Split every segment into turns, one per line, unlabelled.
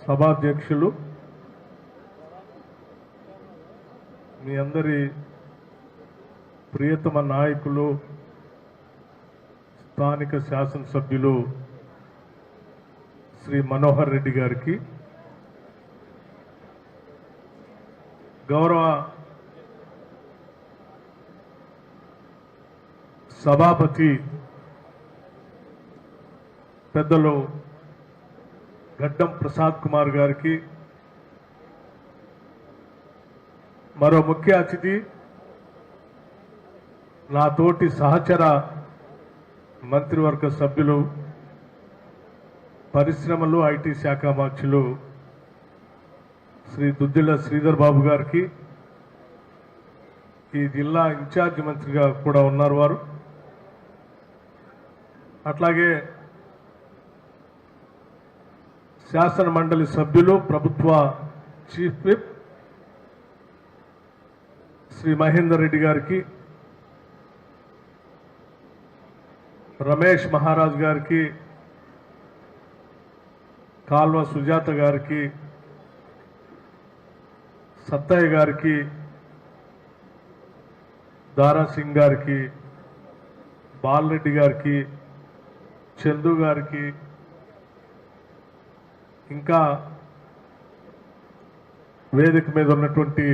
సభాధ్యక్షులు మీ అందరి ప్రియతమ నాయకులు స్థానిక శాసనసభ్యులు శ్రీ మనోహర్ రెడ్డి గారికి గౌరవ సభాపతి పెద్దలు గడ్డం ప్రసాద్ కుమార్ గారికి మరో ముఖ్య అతిథి నా తోటి సహచర మంత్రివర్గ సభ్యులు పరిశ్రమలు ఐటీ శాఖ మంత్రులు శ్రీ దుద్దిల్ల శ్రీధర్ బాబు గారికి ఈ జిల్లా ఇన్ఛార్జ్ మంత్రిగా కూడా ఉన్నారు వారు. అట్లాగే శాసన మండలి సభ్యులు ప్రభుత్వ చీఫ్ విప్ శ్రీ మహేందర్ రెడ్డి గారికి రమేష్ మహారాజ్ గారికి కాల్వ సుజాత గారికి సత్తయ్య గారికి దారా సింగ్ గారికి బాలరెడ్డి గారికి చందు గారికి ఇంకా వేదిక మీద ఉన్నటువంటి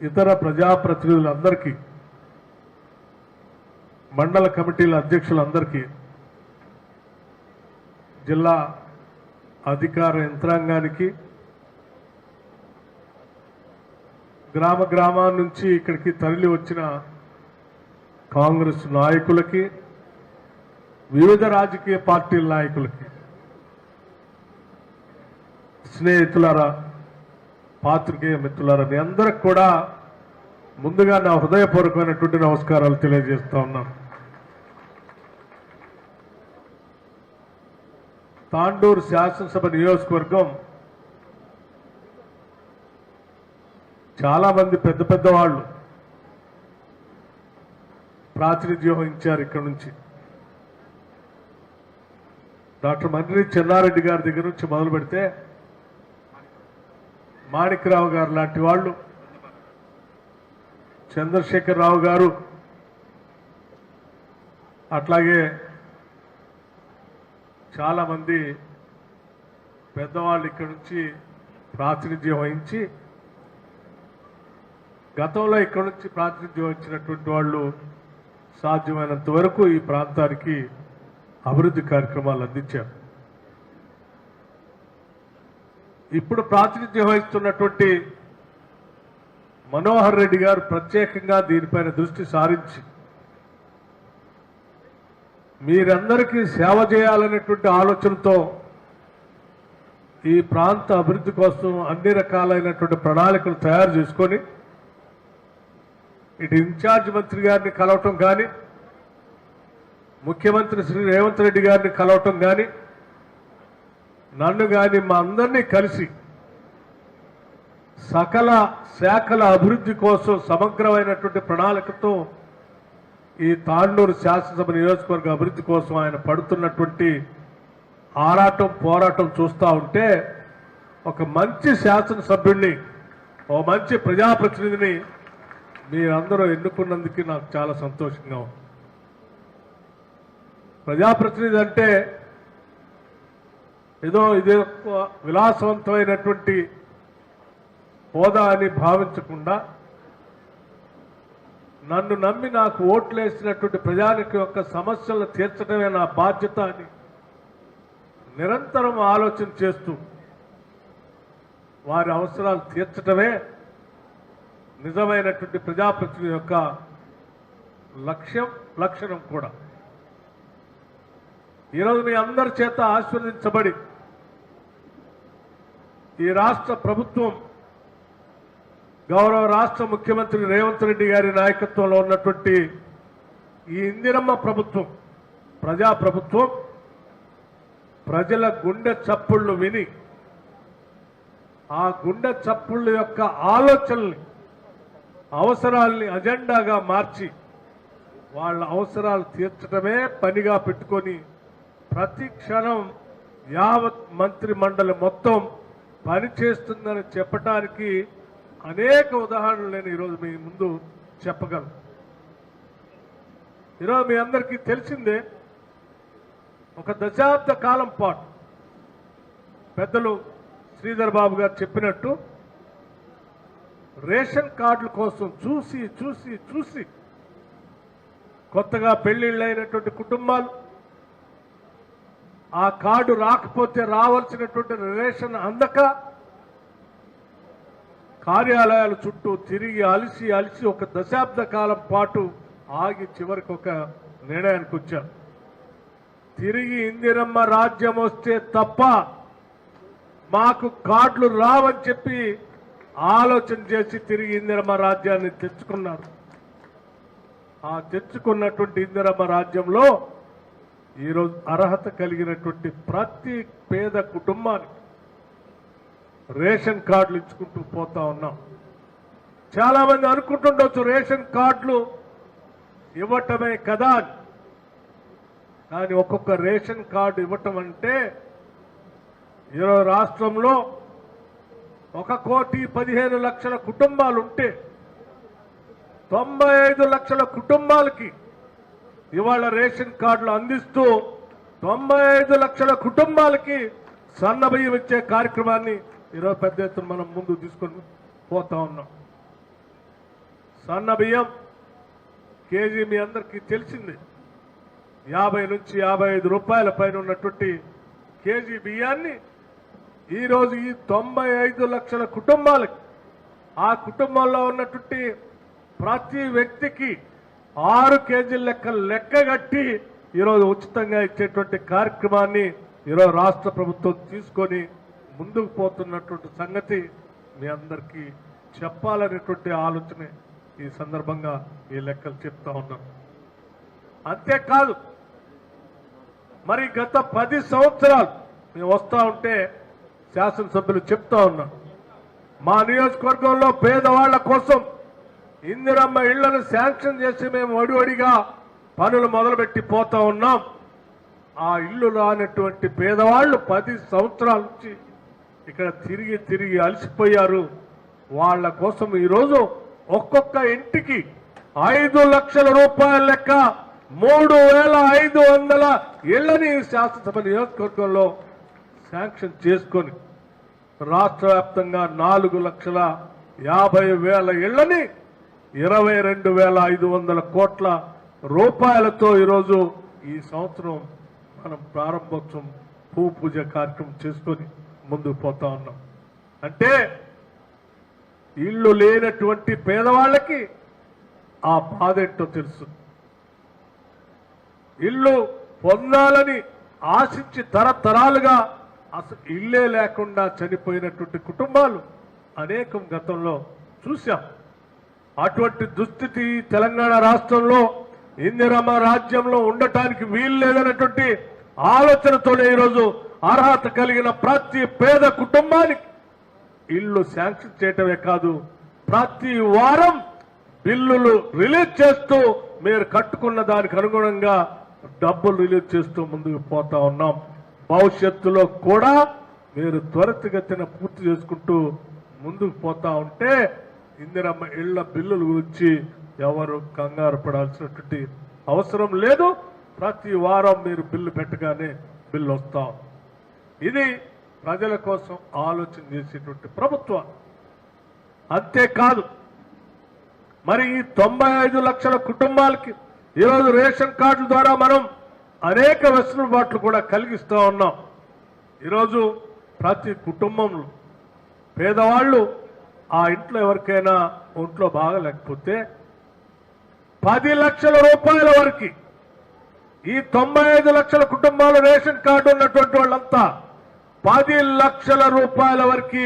ఇతర ప్రజాప్రతినిధులందరికీ మండల కమిటీల అధ్యక్షులందరికీ జిల్లా అధికార యంత్రాంగానికి గ్రామ గ్రామాల నుంచి ఇక్కడికి తరలి వచ్చిన కాంగ్రెస్ నాయకులకి వివిధ రాజకీయ పార్టీల నాయకులకి స్నేహితులారా పాత్రికేయ మిత్రులారా మీ అందరికి కూడా ముందుగా నా హృదయపూర్వకమైనటువంటి నమస్కారాలు తెలియజేస్తా ఉన్నాను. తాండూరు శాసనసభ నియోజకవర్గం చాలా మంది పెద్ద పెద్ద వాళ్ళు ప్రాతినిధ్యం వహించారు ఇక్కడ నుంచి. డాక్టర్ మంత్రి చెన్నారెడ్డి గారి దగ్గర నుంచి మొదలు పెడితే మాణిక్రావు గారు లాంటి వాళ్ళు చంద్రశేఖర్ రావు గారు అట్లాగే చాలా మంది పెద్దవాళ్ళు ఇక్కడ నుంచి ప్రాతినిధ్యం వహించి గతంలో ఇక్కడ నుంచి ప్రాతినిధ్యం వహించినటువంటి వాళ్ళు సాధ్యమైనంత వరకు ఈ ప్రాంతానికి అభివృద్ధి కార్యక్రమాలు అందించారు. ఇప్పుడు ప్రాతినిధ్యం వహిస్తున్నటువంటి మనోహర్ రెడ్డి గారు ప్రత్యేకంగా దీనిపైన దృష్టి సారించి మీరందరికీ సేవ చేయాలనేటువంటి ఆలోచనతో ఈ ప్రాంత అభివృద్ధి కోసం అన్ని రకాలైనటువంటి ప్రణాళికలు తయారు చేసుకొని ఇటు ఇన్ఛార్జ్ మంత్రి గారిని కలవటం కానీ ముఖ్యమంత్రి శ్రీ రేవంత్ రెడ్డి గారిని కలవటం కానీ నన్ను కానీ మా అందరినీ కలిసి సకల శాఖల అభివృద్ధి కోసం సమగ్రమైనటువంటి ప్రణాళికతో ఈ తాండూరు శాసనసభ నియోజకవర్గ అభివృద్ధి కోసం ఆయన పడుతున్నటువంటి ఆరాటం పోరాటం చూస్తూ ఉంటే ఒక మంచి శాసనసభ్యుడిని ఓ మంచి ప్రజాప్రతినిధిని మీరందరూ ఎన్నుకున్నందుకు నాకు చాలా సంతోషంగా ఉంది. ప్రజాప్రతినిధి అంటే ఏదో ఇది ఒక విలాసవంతమైనటువంటి హోదా అని భావించకుండా నన్ను నమ్మి నాకు ఓట్లేసినటువంటి ప్రజానికి యొక్క సమస్యలను తీర్చడమే నా బాధ్యత అని నిరంతరం ఆలోచన చేస్తూ వారి అవసరాలు తీర్చడమే నిజమైనటువంటి ప్రజాప్రతినిధి యొక్క లక్ష్యం లక్షణం కూడా. ఈరోజు మీ అందరి చేత ఆశీర్వదించబడి ఈ రాష్ట్ర ప్రభుత్వం గౌరవ రాష్ట్ర ముఖ్యమంత్రి రేవంత్ రెడ్డి గారి నాయకత్వంలో ఉన్నటువంటి ఈ ఇందిరమ్మ ప్రభుత్వం ప్రజా ప్రభుత్వం ప్రజల గుండె చప్పుళ్ళు విని ఆ గుండె చప్పుళ్ళ యొక్క ఆలోచనల్ని అవసరాల్ని అజెండాగా మార్చి వాళ్ళ అవసరాలు తీర్చడమే పనిగా పెట్టుకొని ప్రతి క్షణం యావత్ మంత్రి మండలి మొత్తం పనిచేస్తుందని చెప్పటానికి అనేక ఉదాహరణలు నేను ఈరోజు మీ ముందు చెప్పగలను. ఈరోజు మీ అందరికీ తెలిసిందే ఒక దశాబ్ద కాలం పాటు పెద్దలు శ్రీధర్ బాబు గారు చెప్పినట్టు రేషన్ కార్డుల కోసం చూసి చూసి చూసి కొత్తగా పెళ్ళిళ్ళైనటువంటి కుటుంబాలు ఆ కార్డు రాకపోతే రావాల్సినటువంటి రేషన్ అందక కార్యాలయాల చుట్టూ తిరిగి అలిసి అలిసి ఒక దశాబ్ద కాలం పాటు ఆగి చివరికి ఒక నిర్ణయానికి వచ్చారు. తిరిగి ఇందిరమ్మ రాజ్యం వస్తే తప్ప మాకు కార్డులు రావని చెప్పి ఆలోచన చేసి తిరిగి ఇందిరమ్మ రాజ్యాన్ని తెచ్చుకున్నారు. ఆ తెచ్చుకున్నటువంటి ఇందిరమ్మ రాజ్యంలో ఈరోజు అర్హత కలిగినటువంటి ప్రతి పేద కుటుంబానికి రేషన్ కార్డులు ఇచ్చుకుంటూ పోతా ఉన్నాం. చాలా మంది అనుకుంటుండొచ్చు రేషన్ కార్డులు ఇవ్వటమే కదా అని. కానీ ఒక్కొక్క రేషన్ కార్డు ఇవ్వటం అంటే ఈరోజు రాష్ట్రంలో ఒక కోటి పదిహేను లక్షల కుటుంబాలు ఉంటే తొంభై ఐదు లక్షల కుటుంబాలకి ఇవాళ రేషన్ కార్డులు అందిస్తూ తొంభై ఐదు లక్షల కుటుంబాలకి సన్న బియ్యం ఇచ్చే కార్యక్రమాన్ని ఈరోజు పెద్ద ఎత్తున మనం ముందు తీసుకొని పోతా ఉన్నాం. సన్న బియ్యం కేజీ మీ అందరికీ తెలిసింది. యాభై నుంచి యాభై ఐదు రూపాయల పైన ఉన్నటువంటి కేజీ బియ్యాన్ని ఈరోజు ఈ తొంభై ఐదు లక్షల కుటుంబాలకి ఆ కుటుంబంలో ఉన్నటువంటి ప్రతి వ్యక్తికి ఆరు కేజీల లెక్క లెక్కగట్టి ఈరోజు ఉచితంగా ఇచ్చేటువంటి కార్యక్రమాన్ని ఈరోజు రాష్ట్ర ప్రభుత్వం తీసుకొని ముందుకు పోతున్నటువంటి సంగతి మీ అందరికీ చెప్పాలనేటువంటి ఆలోచన ఈ సందర్భంగా ఈ లెక్కలు చెప్తా ఉన్నాం. అంతేకాదు మరి గత పది సంవత్సరాలు మేము వస్తూ ఉంటే శాసనసభ్యులు చెప్తా ఉన్నాం మా నియోజకవర్గంలో పేదవాళ్ళ కోసం ఇందిరమ్మ ఇళ్ళను శాంక్షన్ చేసి మేము వడివడిగా పనులు మొదలుపెట్టి పోతా ఉన్నాం. ఆ ఇల్లు రానటువంటి పేదవాళ్ళు పది సంవత్సరాల నుంచి ఇక్కడ తిరిగి తిరిగి అలసిపోయారు. వాళ్ళ కోసం ఈరోజు ఒక్కొక్క ఇంటికి ఐదు లక్షల రూపాయల లెక్క మూడు వేల ఐదు వందల ఇళ్ళని శాసనసభ నియోజకవర్గంలో శాంక్షన్ చేసుకొని రాష్ట్ర వ్యాప్తంగా నాలుగు లక్షల యాభై వేల ఇళ్ళని ఇరవై రెండు వేల ఐదు వందల కోట్ల రూపాయలతో ఈరోజు ఈ సంవత్సరం మనం ప్రారంభోత్సవం భూ పూజ కార్యక్రమం చేసుకొని ముందుకు పోతా ఉన్నాం. అంటే ఇల్లు లేనటువంటి పేదవాళ్ళకి ఆ బాధ ఏంటో తెలుసు. ఇల్లు పొందాలని ఆశించి తరతరాలుగా అసలు ఇల్లే లేకుండా చనిపోయినటువంటి కుటుంబాలు అనేకం గతంలో చూశాం. అటువంటి దుస్థితి తెలంగాణ రాష్ట్రంలో ఇందిరమ్మ రాజ్యంలో ఉండటానికి వీలు లేదన్నటువంటి ఆలోచనతోనే ఈరోజు అర్హత కలిగిన ప్రతి పేద కుటుంబానికి ఇల్లు శాంక్షన్ చేయటమే కాదు ప్రతి వారం బిల్లులు రిలీజ్ చేస్తూ మీరు కట్టుకున్న దానికి అనుగుణంగా డబ్బులు రిలీజ్ చేస్తూ ముందుకు పోతా ఉన్నాం. భవిష్యత్తులో కూడా మీరు త్వరితగతిన పూర్తి చేసుకుంటూ ముందుకు పోతా ఉంటే ఇందిరమ్మ ఇళ్ళ బిల్లుల గురించి ఎవరు కంగారు పడాల్సినటువంటి అవసరం లేదు. ప్రతి వారం మీరు బిల్లు పెట్టగానే బిల్లు వస్తాం ఇది ప్రజల కోసం ఆలోచన చేసేటువంటి ప్రభుత్వం. అంతేకాదు మరి ఈ తొంభై ఐదు లక్షల కుటుంబాలకి ఈరోజు రేషన్ కార్డుల ద్వారా మనం అనేక వెసులుబాట్లు కూడా కలిగిస్తూ ఉన్నాం. ఈరోజు ప్రతి కుటుంబంలో పేదవాళ్ళు ఆ ఇంట్లో ఎవరికైనా ఒంట్లో బాగలేకపోతే పది లక్షల రూపాయల వరకు ఈ తొంభై ఐదు లక్షల కుటుంబాలు రేషన్ కార్డు ఉన్నటువంటి వాళ్ళంతా పది లక్షల రూపాయల వరకు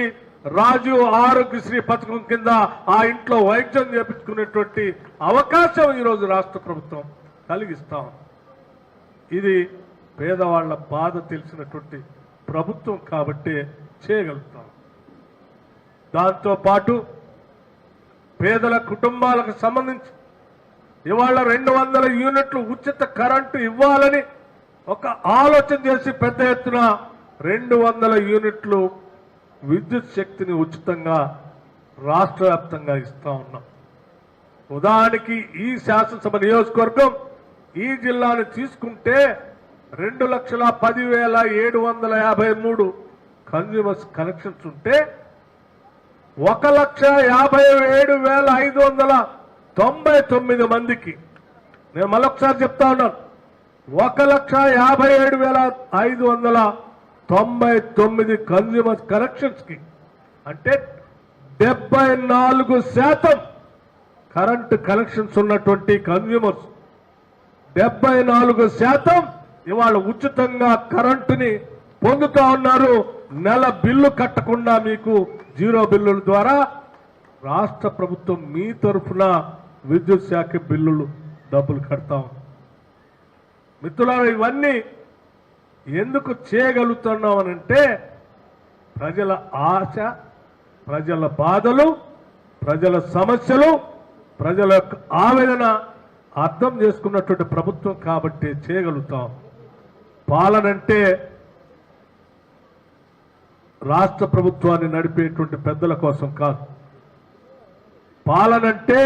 రాజు ఆరోగ్యశ్రీ పథకం కింద ఆ ఇంట్లో వైద్యం చేపించుకునేటువంటి అవకాశం ఈరోజు రాష్ట్ర ప్రభుత్వం కలిగిస్తాం ఇది పేదవాళ్ళ బాధ తెలిసినటువంటి ప్రభుత్వం కాబట్టి చేయగలుగుతాం. దాంతో పాటు పేదల కుటుంబాలకు సంబంధించి ఇవాళ రెండు వందల యూనిట్లు ఉచిత కరెంటు ఇవ్వాలని ఒక ఆలోచన చేసి పెద్ద ఎత్తున రెండు వందల యూనిట్లు విద్యుత్ శక్తిని ఉచితంగా రాష్ట్ర వ్యాప్తంగా ఇస్తా ఉన్నాం. ఉదాహరణకి ఈ శాసనసభ నియోజకవర్గం ఈ జిల్లాను తీసుకుంటే రెండు లక్షల పదివేల ఏడు వందల యాభై మూడు కన్జ్యూమర్స్ కనెక్షన్స్ ఉంటే ఒక లక్ష యాభై ఏడు వేల ఐదు వందల తొంభై తొమ్మిది మందికి. నేను మళ్ళొకసారి చెప్తా ఉన్నాను. ఒక లక్ష యాభై ఏడు వేల ఐదు వందల తొంభై తొమ్మిది కన్జ్యూమర్ కనెక్షన్స్కి అంటే డెబ్బై నాలుగు శాతం కరెంట్ కనెక్షన్స్ ఉన్నటువంటి కన్జ్యూమర్స్ డెబ్బై నాలుగు శాతం ఇవాళ ఉచితంగా కరెంటుని పొందుతా ఉన్నారు. నెల బిల్లు కట్టకుండా మీకు జీరో బిల్లుల ద్వారా రాష్ట్ర ప్రభుత్వం మీ తరఫున విద్యుత్ శాఖ బిల్లులు డబ్బులు కడతా ఉంది. మిత్రులారా ఇవన్నీ ఎందుకు చేయగలుగుతున్నామనంటే ప్రజల ఆశ ప్రజల బాధలు ప్రజల సమస్యలు ప్రజల యొక్క ఆవేదన అర్థం చేసుకున్నటువంటి ప్రభుత్వం కాబట్టి చేయగలుగుతాం. పాలనంటే రాష్ట్ర ప్రభుత్వాన్ని నడిపేటువంటి పెద్దల కోసం కాదు. పాలనంటే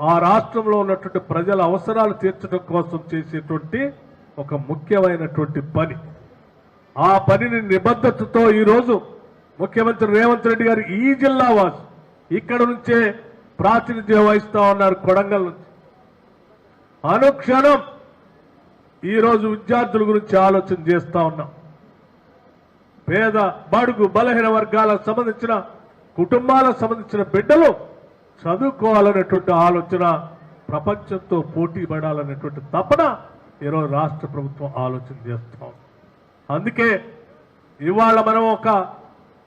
ఆ రాష్ట్రంలో ఉన్నటువంటి ప్రజల అవసరాలు తీర్చడం కోసం చేసేటువంటి ఒక ముఖ్యమైనటువంటి పని. ఆ పనిని నిబద్ధతతో ఈరోజు ముఖ్యమంత్రి రేవంత్ రెడ్డి గారు ఈ జిల్లా వాసు ఇక్కడ నుంచే ప్రాతినిధ్యం వహిస్తా ఉన్నారు కొడంగల్ నుంచి. అనుక్షణం ఈరోజు విద్యార్థుల గురించి ఆలోచన చేస్తా ఉన్నాం. పేద బడుగు బలహీన వర్గాలకు సంబంధించిన కుటుంబాలకు సంబంధించిన బిడ్డలు చదువుకోవాలనేటువంటి ఆలోచన ప్రపంచంతో పోటీ పడాలనేటువంటి తపన ఈరోజు రాష్ట్ర ప్రభుత్వం ఆలోచన చేస్తాం అందుకే ఇవాళ మనం ఒక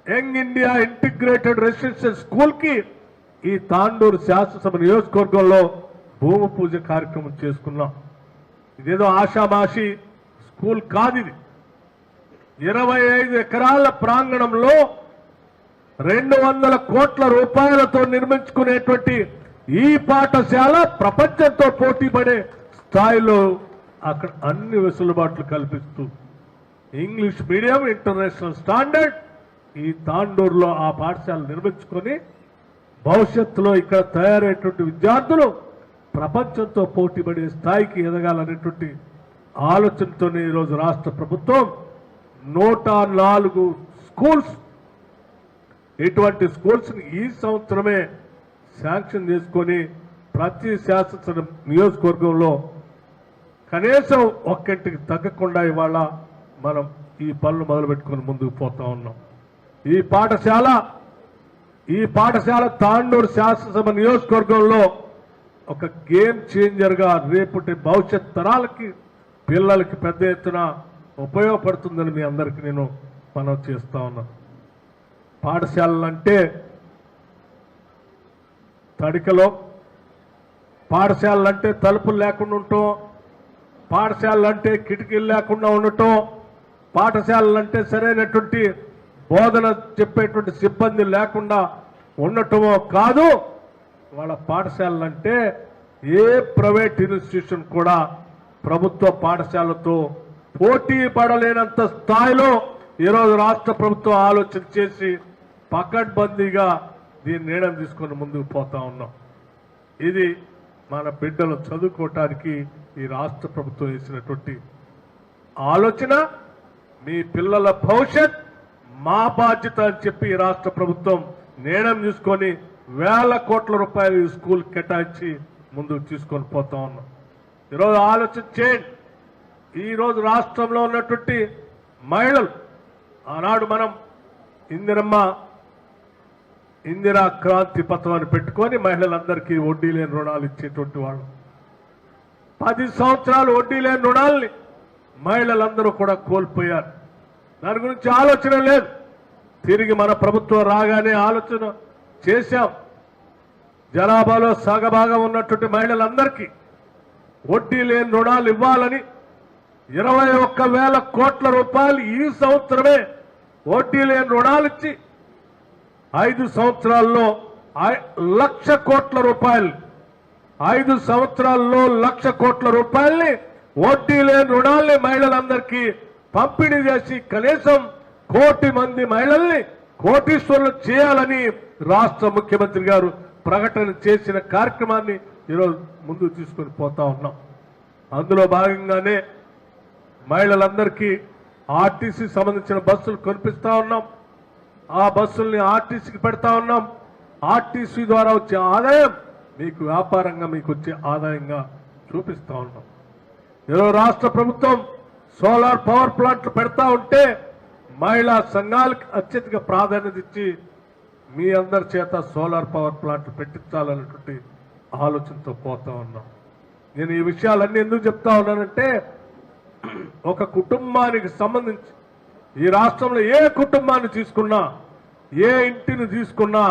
యంగ్ ఇండియా ఇంటిగ్రేటెడ్ రెసిడెన్షియల్ స్కూల్కి ఈ తాండూరు శాసనసభ నియోజకవర్గంలో భూమి పూజ కార్యక్రమం చేసుకున్నాం. ఇదేదో ఆషామాషి స్కూల్ కాదు ఇది. ఇరవై ఐదు ఎకరాల ప్రాంగణంలో రెండు వందల కోట్ల రూపాయలతో నిర్మించుకునేటువంటి ఈ పాఠశాల ప్రపంచంతో పోటీ పడే స్థాయిలో అక్కడ అన్ని వెసులుబాట్లు కల్పిస్తూ ఇంగ్లీష్ మీడియం ఇంటర్నేషనల్ స్టాండర్డ్ ఈ తాండూరులో ఆ పాఠశాల నిర్మించుకొని భవిష్యత్తులో ఇక్కడ తయారయ్యేటువంటి విద్యార్థులు ప్రపంచంతో పోటీపడే స్థాయికి ఎదగాలనేటువంటి ఆలోచనతోనే ఈరోజు రాష్ట్ర ప్రభుత్వం నూట నాలుగు స్కూల్స్. ఇటువంటి స్కూల్స్ని ఈ సంవత్సరమే శాంక్షన్ చేసుకొని ప్రతి శాసనసభ నియోజకవర్గంలో కనీసం ఒక్కింటికి తగ్గకుండా ఇవాళ మనం ఈ పనులు మొదలుపెట్టుకొని ముందుకు పోతా ఉన్నాం. ఈ పాఠశాల ఈ పాఠశాల తాండూరు శాసనసభ నియోజకవర్గంలో ఒక గేమ్ చేంజర్గా రేపటి భవిష్యత్ తరాలకి పిల్లలకి పెద్ద ఎత్తున ఉపయోగపడుతుందని మీ అందరికి నేను మనం చేస్తా ఉన్నాను పాఠశాలలంటే తడికలో పాఠశాలలంటే తలుపులు లేకుండా ఉండటం పాఠశాలలంటే కిటికీలు లేకుండా ఉండటం పాఠశాలలంటే సరైనటువంటి బోధన చెప్పేటువంటి సిబ్బంది లేకుండా ఉండటమో కాదు వాళ్ళ పాఠశాలలంటే ఏ ప్రైవేట్ ఇన్స్టిట్యూషన్ కూడా ప్రభుత్వ పాఠశాలతో పోటీ పడలేనంత స్థాయిలో ఈరోజు రాష్ట్ర ప్రభుత్వం ఆలోచన చేసి పకడ్బందీగా దీన్ని నిర్ణయం తీసుకొని ముందుకు పోతా ఉన్నాం. ఇది మన బిడ్డలు చదువుకోవటానికి ఈ రాష్ట్ర ప్రభుత్వం వేసినటువంటి ఆలోచన మీ పిల్లల భవిష్యత్ మా బాధ్యత అని చెప్పి ఈ రాష్ట్ర ప్రభుత్వం నిర్ణయం తీసుకొని వేల కోట్ల రూపాయలు ఈ స్కూల్ కేటాయించి ముందుకు తీసుకొని పోతా ఉన్నాం. ఈరోజు ఆలోచన చేయండి. ఈరోజు రాష్ట్రంలో ఉన్నటువంటి మహిళలు ఆనాడు మనం ఇందిరమ్మ ఇందిరా క్రాంతి పథకాన్ని పెట్టుకొని మహిళలందరికీ వడ్డీ లేని రుణాలు ఇచ్చేటువంటి వాళ్ళు. పది సంవత్సరాలు వడ్డీ లేని రుణాల్ని మహిళలందరూ కూడా కోల్పోయారు. దాని గురించి ఆలోచన లేదు. తిరిగి మన ప్రభుత్వం రాగానే ఆలోచన చేశాం. జనాభాలో సగభాగం ఉన్నటువంటి మహిళలందరికీ వడ్డీ లేని రుణాలు ఇవ్వాలని ఇరవై ఒక్క వేల కోట్ల రూపాయలు ఈ సంవత్సరమే వడ్డీ లేని రుణాలు ఇచ్చి ఐదు సంవత్సరాల్లో ఐ- లక్ష కోట్ల రూపాయలు ఐదు సంవత్సరాల్లో లక్ష కోట్ల రూపాయల్ని వడ్డీ లేని రుణాల్ని మహిళలందరికీ పంపిణీ చేసి కనీసం కోటి మంది మహిళల్ని కోటీశ్వరులు చేయాలని రాష్ట్ర ముఖ్యమంత్రి గారు ప్రకటన చేసిన కార్యక్రమాన్ని ఈరోజు ముందుకు తీసుకొని పోతా ఉన్నాం. అందులో భాగంగానే మహిళలందరికీ ఆర్టీసీ సంబంధించిన బస్సులు కొనిపిస్తా ఉన్నాం. ఆ బస్సుల్ని ఆర్టీసీకి పెడతా ఉన్నాం. ఆర్టీసీ ద్వారా వచ్చే ఆదాయం మీకు వ్యాపారంగా మీకు వచ్చే ఆదాయంగా చూపిస్తా ఉన్నాం. ఈరోజు రాష్ట్ర ప్రభుత్వం సోలార్ పవర్ ప్లాంట్లు పెడతా ఉంటే మహిళా సంఘాలకు అత్యధిక ప్రాధాన్యత ఇచ్చి మీ అందరి చేత సోలార్ పవర్ ప్లాంట్లు పెట్టించాలన్నటువంటి ఆలోచనతో పోతా ఉన్నాం. నేను ఈ విషయాలన్నీ ఎందుకు చెప్తా ఉన్నానంటే ఒక కుటుంబానికి సంబంధించి ఈ రాష్ట్రంలో ఏ కుటుంబాన్ని తీసుకున్నా ఏ ఇంటిని తీసుకున్నా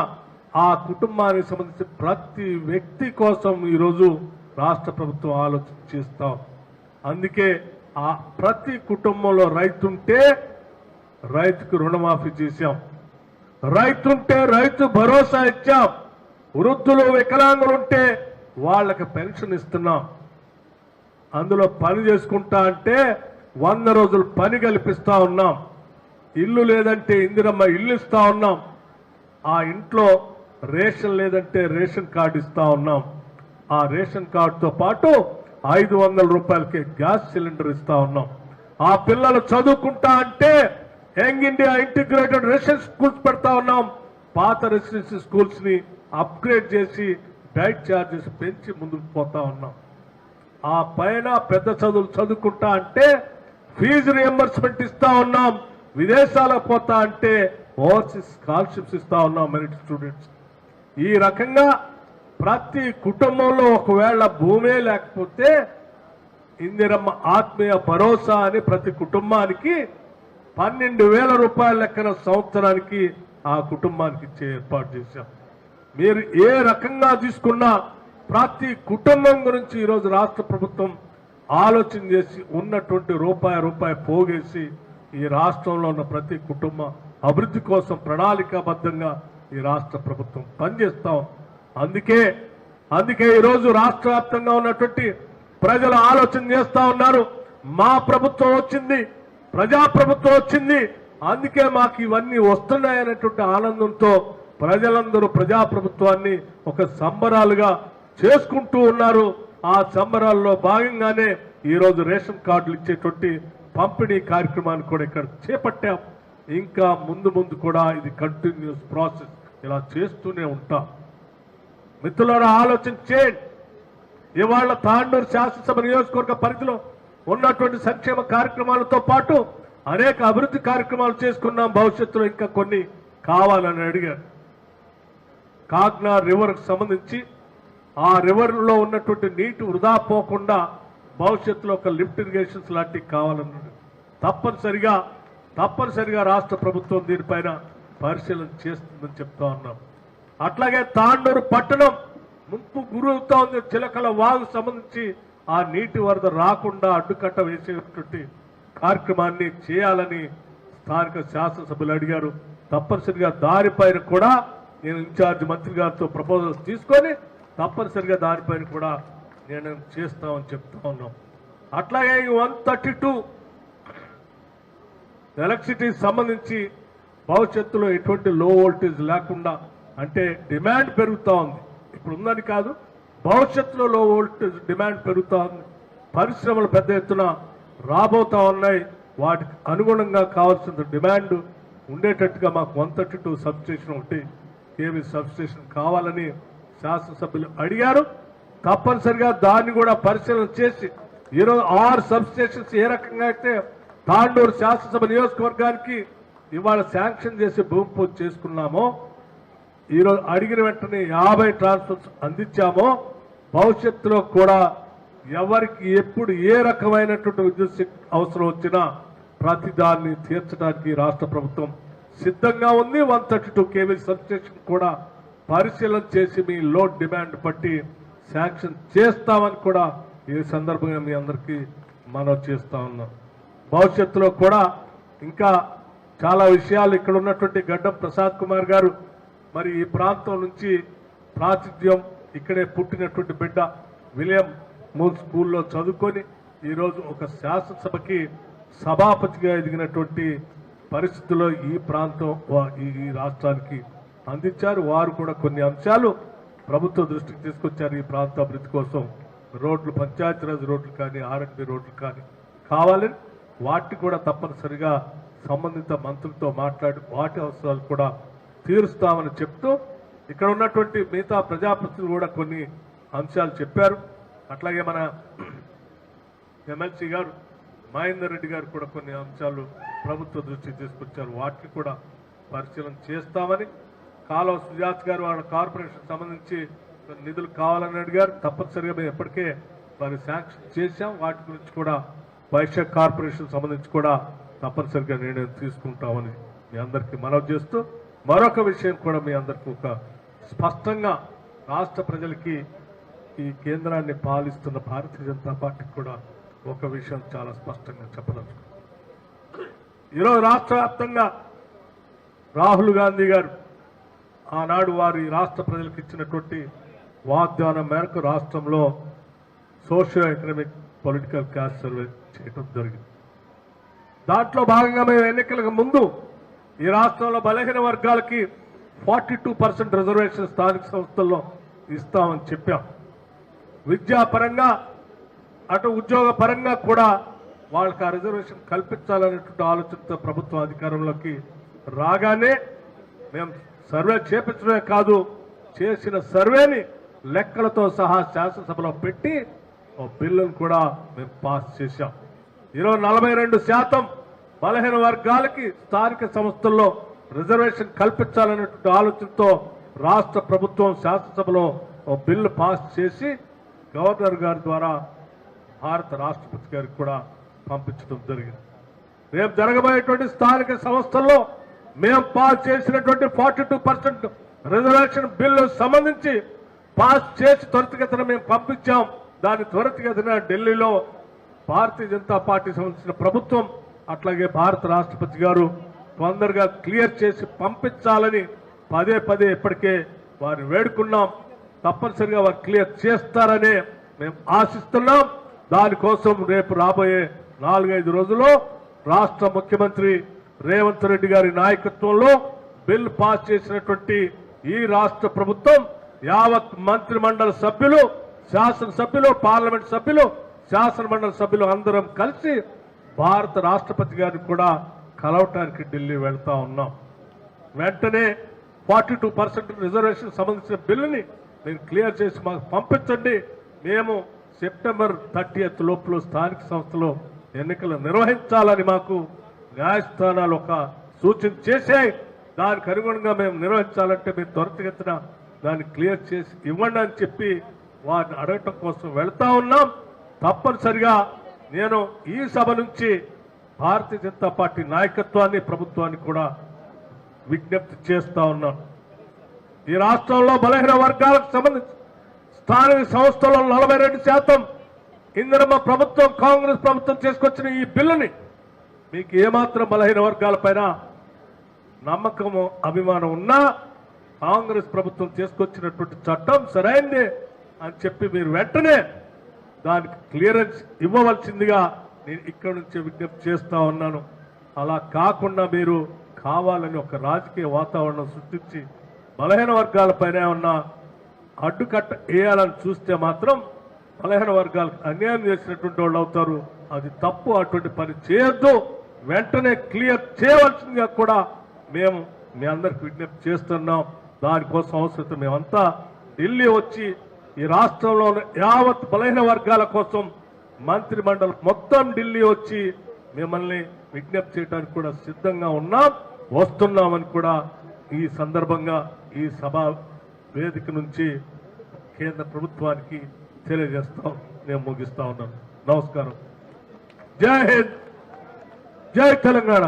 ఆ కుటుంబానికి సంబంధించి ప్రతి వ్యక్తి కోసం ఈరోజు రాష్ట్ర ప్రభుత్వం ఆలోచన చేస్తాం అందుకే ఆ ప్రతి కుటుంబంలో రైతుంటే రైతుకు రుణమాఫీ చేశాం. రైతుంటే రైతు భరోసా ఇచ్చాం. వృద్ధులు వికలాంగులు ఉంటే వాళ్ళకి పెన్షన్ ఇస్తున్నాం. అందులో పని చేసుకుంటా అంటే వంద రోజులు పని కల్పిస్తా ఉన్నాం. ఇల్లు లేదంటే ఇందిరమ్మ ఇల్లు ఇస్తా ఉన్నాం. ఆ ఇంట్లో రేషన్ లేదంటే రేషన్ కార్డు ఇస్తా ఉన్నాం. ఆ రేషన్ కార్డుతో పాటు ఐదు వందల రూపాయలకి గ్యాస్ సిలిండర్ ఇస్తా ఉన్నాం. ఆ పిల్లలు చదువుకుంటా అంటే young India integrated residence schools పెడతా ఉన్నాం. పాత రెసిడెన్సీ స్కూల్స్ని అప్గ్రేడ్ చేసి డైట్ ఛార్జెస్ పెంచి ముందుకు పోతా ఉన్నాం. ఆ పైన పెద్ద చదువులు చదువుకుంటా అంటే ఫీజు రియంబర్స్మెంట్ ఇస్తా ఉన్నాం విదేశాలకు పోతా అంటే ఓవర్సీస్ స్కాలర్షిప్స్ ఇస్తా ఉన్నాం మెరిట్ స్టూడెంట్స్ ఈ రకంగా ప్రతి కుటుంబంలో ఒకవేళ భూమే లేకపోతే ఇందిరమ్మ ఆత్మీయ భరోసా అని ప్రతి కుటుంబానికి పన్నెండు వేల రూపాయల లెక్కన సంవత్సరానికి ఆ కుటుంబానికి ఇచ్చే ఏర్పాటు చేశాం. మీరు ఏ రకంగా తీసుకున్నా ప్రతి కుటుంబం గురించి ఈరోజు రాష్ట్ర ప్రభుత్వం ఆలోచన చేసి ఉన్నటువంటి రూపాయి రూపాయి పోగేసి ఈ రాష్ట్రంలో ఉన్న ప్రతి కుటుంబం అభివృద్ధి కోసం ప్రణాళికాబద్ధంగా ఈ రాష్ట్ర ప్రభుత్వం పనిచేస్తాం. అందుకే అందుకే ఈరోజు రాష్ట్ర వ్యాప్తంగా ఉన్నటువంటి ప్రజలు ఆలోచన చేస్తా ఉన్నారు. మా ప్రభుత్వం వచ్చింది ప్రజా ప్రభుత్వం వచ్చింది. అందుకే మాకు ఇవన్నీ వస్తున్నాయనేటువంటి ఆనందంతో ప్రజలందరూ ప్రజా ప్రభుత్వాన్ని ఒక సంబరాలుగా చేసుకుంటూ ఉన్నారు. ఆ సంబరాల్లో భాగంగానే ఈరోజు రేషన్ కార్డులు ఇచ్చేటువంటి పంపిణీ కార్యక్రమాన్ని కూడా ఇక్కడ చేపట్టాం. ఇంకా ముందు ముందు కూడా ఇది కంటిన్యూస్ ప్రాసెస్ ఇలా చేస్తూనే ఉంటాం. మిత్రులారా ఆలోచన చేయండి. ఇవాళ తాండూరు శాసనసభ నియోజకవర్గ పరిధిలో ఉన్నటువంటి సంక్షేమ కార్యక్రమాలతో పాటు అనేక అభివృద్ధి కార్యక్రమాలు చేసుకున్నాం. భవిష్యత్తులో ఇంకా కొన్ని కావాలని అడిగారు. కాగ్నా రివర్కు సంబంధించి ఆ రివర్లో ఉన్నటువంటి నీటి వృధా పోకుండా భవిష్యత్తులో ఒక లిఫ్ట్ ఇరిగేషన్స్ లాంటివి కావాలన్నాడు. తప్పనిసరిగా తప్పనిసరిగా రాష్ట్ర ప్రభుత్వం దీనిపైన పరిశీలన చేస్తుందని చెప్తా ఉన్నాం. అట్లాగే తాండూరు పట్టణం ముంపు గురవుతా ఉంది. చిలకల వాగు సంబంధించి ఆ నీటి వరద రాకుండా అడ్డుకట్ట వేసేటువంటి కార్యక్రమాన్ని చేయాలని స్థానిక శాసనసభ్యులు అడిగారు. తప్పనిసరిగా దారిపైన కూడా నేను ఇన్ఛార్జ్ మంత్రి గారితో ప్రపోజల్స్ తీసుకొని తప్పనిసరిగా దానిపైన కూడా నేను చేస్తామని చెప్తా ఉన్నాం. అట్లాగే ఈ వన్ థర్టీ టూ ఎలక్ట్రిసిటీ సంబంధించి భవిష్యత్తులో ఎటువంటి లో వోల్టేజ్ లేకుండా అంటే డిమాండ్ పెరుగుతూ ఉంది. ఇప్పుడు ఉందని కాదు భవిష్యత్తులో లో వోల్టేజ్ డిమాండ్ పెరుగుతూ ఉంది. పరిశ్రమలు పెద్ద ఎత్తున రాబోతా ఉన్నాయి. వాటికి అనుగుణంగా కావాల్సిన డిమాండ్ ఉండేటట్టుగా మాకు వన్ థర్టీ టూ సబ్స్టేషన్ ఒకటి కేవీ సబ్స్టేషన్ కావాలని శాసనసభ్యులు అడిగారు. తప్పనిసరిగా దాన్ని కూడా పరిశీలన చేసి ఈరోజు ఆరు సబ్స్టేషన్స్ ఏ రకంగా అయితే తాండూరు శాసనసభ నియోజకవర్గానికి ఇవాళ శాంక్షన్ చేసి భూమి పూజ చేసుకున్నామో ఈరోజు అడిగిన వెంటనే యాభై ట్రాన్స్ఫర్స్ అందించామో భవిష్యత్తులో కూడా ఎవరికి ఎప్పుడు ఏ రకమైనటువంటి విద్యుత్ అవసరం వచ్చినా ప్రతి దాన్ని తీర్చడానికి రాష్ట్ర ప్రభుత్వం సిద్ధంగా ఉంది. One thirty two KV substation కూడా పరిశీలన చేసి మీ లోడ్ డిమాండ్ బట్టి శాంక్షన్ చేస్తామని కూడా ఈ సందర్భంగా మీ అందరికీ మనం చేస్తా ఉన్నాం. భవిష్యత్తులో కూడా ఇంకా చాలా విషయాలు ఇక్కడ ఉన్నటువంటి గడ్డం ప్రసాద్ కుమార్ గారు మరి ఈ ప్రాంతం నుంచి ప్రాతిథ్యం ఇక్కడే పుట్టినటువంటి బిడ్డ విలియం మూల్ స్కూల్లో చదువుకొని ఈరోజు ఒక శాసనసభకి సభాపతిగా ఎదిగినటువంటి పరిస్థితుల్లో ఈ ప్రాంతం ఈ ఈ రాష్ట్రానికి అందించారు. వారు కూడా కొన్ని అంశాలు ప్రభుత్వ దృష్టికి తీసుకొచ్చారు ఈ ప్రాంత అభివృద్ధి కోసం. రోడ్లు పంచాయతీరాజ్ రోడ్లు కానీ ఆర్ఎండ్బి రోడ్లు కానీ కావాలని వాటిని కూడా తప్పనిసరిగా సంబంధిత మంత్రులతో మాట్లాడి వాటి అవసరాలు కూడా తీరుస్తామని చెప్తూ ఇక్కడ ఉన్నటువంటి మిగతా ప్రజాప్రతినిధులు కూడా కొన్ని అంశాలు చెప్పారు. అట్లాగే మన ఎమ్మెల్సీ గారు మహేందర్ రెడ్డి గారు కూడా కొన్ని అంశాలు ప్రభుత్వ దృష్టికి తీసుకొచ్చారు. వాటిని కూడా పరిశీలన చేస్తామని కాలువ సుజాత్ గారు వాళ్ళ కార్పొరేషన్ సంబంధించి కొన్ని నిధులు కావాలని అడిగారు. తప్పనిసరిగా మేము ఎప్పటికే వారి శాంక్షన్ చేశాం. వాటి గురించి కూడా వైశాఖ్ కార్పొరేషన్ సంబంధించి కూడా తప్పనిసరిగా నిర్ణయం తీసుకుంటామని మీ అందరికీ మనవి చేస్తూ మరొక విషయం కూడా మీ అందరికీ ఒక స్పష్టంగా రాష్ట్ర ప్రజలకి ఈ కేంద్రాన్ని పాలిస్తున్న భారతీయ జనతా పార్టీకి కూడా ఒక విషయం చాలా స్పష్టంగా చెప్పదలుచుకున్నాను ఈరోజు రాష్ట్ర వ్యాప్తంగా రాహుల్ గాంధీ గారు ఆనాడు వారి రాష్ట్ర ప్రజలకు ఇచ్చినటువంటి వాగ్దానం మేరకు రాష్ట్రంలో socio economic political caste survey చేయడం జరిగింది. దాంట్లో భాగంగా మేము ఎన్నికలకు ముందు ఈ రాష్ట్రంలో బలహీన వర్గాలకి ఫార్టీ టూ పర్సెంట్ రిజర్వేషన్ స్థానిక సంస్థల్లో ఇస్తామని చెప్పాం. విద్యాపరంగా అటు ఉద్యోగ పరంగా కూడా వాళ్ళకి ఆ రిజర్వేషన్ కల్పించాలనేటువంటి ఆలోచనతో ప్రభుత్వం అధికారంలోకి రాగానే మేము సర్వే చేపించడమే కాదు చేసిన సర్వేని లెక్కలతో సహా శాసనసభలో పెట్టి ఓ బిల్లును కూడా మేము పాస్ చేశాం. ఈరోజు నలభై రెండు శాతం బలహీన వర్గాలకి స్థానిక సంస్థల్లో రిజర్వేషన్ కల్పించాలనేటువంటి ఆలోచనతో రాష్ట్ర ప్రభుత్వం శాసనసభలో ఓ బిల్లు పాస్ చేసి గవర్నర్ గారి ద్వారా భారత రాష్ట్రపతి గారికి కూడా పంపించడం జరిగింది. రేపు జరగబోయేటువంటి స్థానిక సంస్థల్లో మేము పాస్ చేసినటువంటి forty two percent reservation bill సంబంధించి పాస్ చేసి త్వరితగతిన మేము పంపించాం. దాని త్వరితగతిన ఢిల్లీలో భారతీయ జనతా పార్టీ సంబంధించిన ప్రభుత్వం అట్లాగే భారత రాష్ట్రపతి గారు తొందరగా క్లియర్ చేసి పంపించాలని పదే పదే ఇప్పటికే వారిని వేడుకున్నాం. తప్పనిసరిగా వారు క్లియర్ చేస్తారనే మేము ఆశిస్తున్నాం. దానికోసం రేపు రాబోయే నాలుగైదు రోజుల్లో రాష్ట్ర ముఖ్యమంత్రి రేవంత్ రెడ్డి గారి నాయకత్వంలో బిల్ పాస్ చేసినటువంటి ఈ రాష్ట్ర ప్రభుత్వం యావత్ మంత్రిమండలి సభ్యులు శాసనసభ్యులు పార్లమెంట్ సభ్యులు శాసనమండలి సభ్యులు అందరం కలిసి భారత రాష్ట్రపతి గారిని కూడా కలవటానికి ఢిల్లీ వెళ్తా ఉన్నాం. వెంటనే ఫార్టీ టూ పర్సెంట్ రిజర్వేషన్ సంబంధించిన బిల్లుని మీరు క్లియర్ చేసి మాకు పంపించండి. మేము సెప్టెంబర్ థర్టీ లోపల స్థానిక సంస్థలో ఎన్నికలు నిర్వహించాలని మాకు న్యాయస్థానాలు ఒక సూచన చేశాయి దానికి అనుగుణంగా మేము నిర్వహించాలంటే మీరు త్వరితగతిన దాన్ని క్లియర్ చేసి ఇవ్వండి అని చెప్పి వారిని అడగటం కోసం వెళ్తా ఉన్నాం. తప్పనిసరిగా నేను ఈ సభ నుంచి భారతీయ జనతా పార్టీ నాయకత్వాన్ని ప్రభుత్వాన్ని కూడా విజ్ఞప్తి చేస్తా ఉన్నాను. ఈ రాష్ట్రంలో బలహీన వర్గాలకు సంబంధించి స్థానిక సంస్థల్లో నలభై రెండు శాతం ఇందిరమ్మ ప్రభుత్వం కాంగ్రెస్ ప్రభుత్వం చేసుకొచ్చిన ఈ బిల్లుని మీకు ఏమాత్రం బలహీన వర్గాలపైన నమ్మకము అభిమానం ఉన్నా కాంగ్రెస్ ప్రభుత్వం చేసుకొచ్చినటువంటి చట్టం సరైంది అని చెప్పి మీరు వెంటనే దానికి క్లియరెన్స్ ఇవ్వవలసిందిగా నేను ఇక్కడి నుంచే విజ్ఞప్తి చేస్తా ఉన్నాను. అలా కాకుండా మీరు కావాలని ఒక రాజకీయ వాతావరణం సృష్టించి బలహీన వర్గాలపైన ఉన్న అడ్డుకట్ట వేయాలని చూస్తే మాత్రం బలహీన వర్గాలకు అన్యాయం చేసినటువంటి వాళ్ళు అవుతారు. అది తప్పు అటువంటి పని చేయొద్దు. వెంటనే క్లియర్ చేయవలసిందిగా కూడా మేము మీ అందరికి విజ్ఞప్తి చేస్తున్నాం. దానికోసం అవసరం మేమంతా ఢిల్లీ వచ్చి ఈ రాష్ట్రంలో ఉన్న యావత్ బలహీన వర్గాల కోసం మంత్రి మండలి మొత్తం ఢిల్లీ వచ్చి మిమ్మల్ని విజ్ఞప్తి చేయడానికి కూడా సిద్ధంగా ఉన్నాం వస్తున్నామని కూడా ఈ సందర్భంగా ఈ సభ వేదిక నుంచి కేంద్ర ప్రభుత్వానికి తెలియజేస్తాం. నేను ముగిస్తా ఉన్నాను నమస్కారం. జై హింద్! జై తెలంగాణ.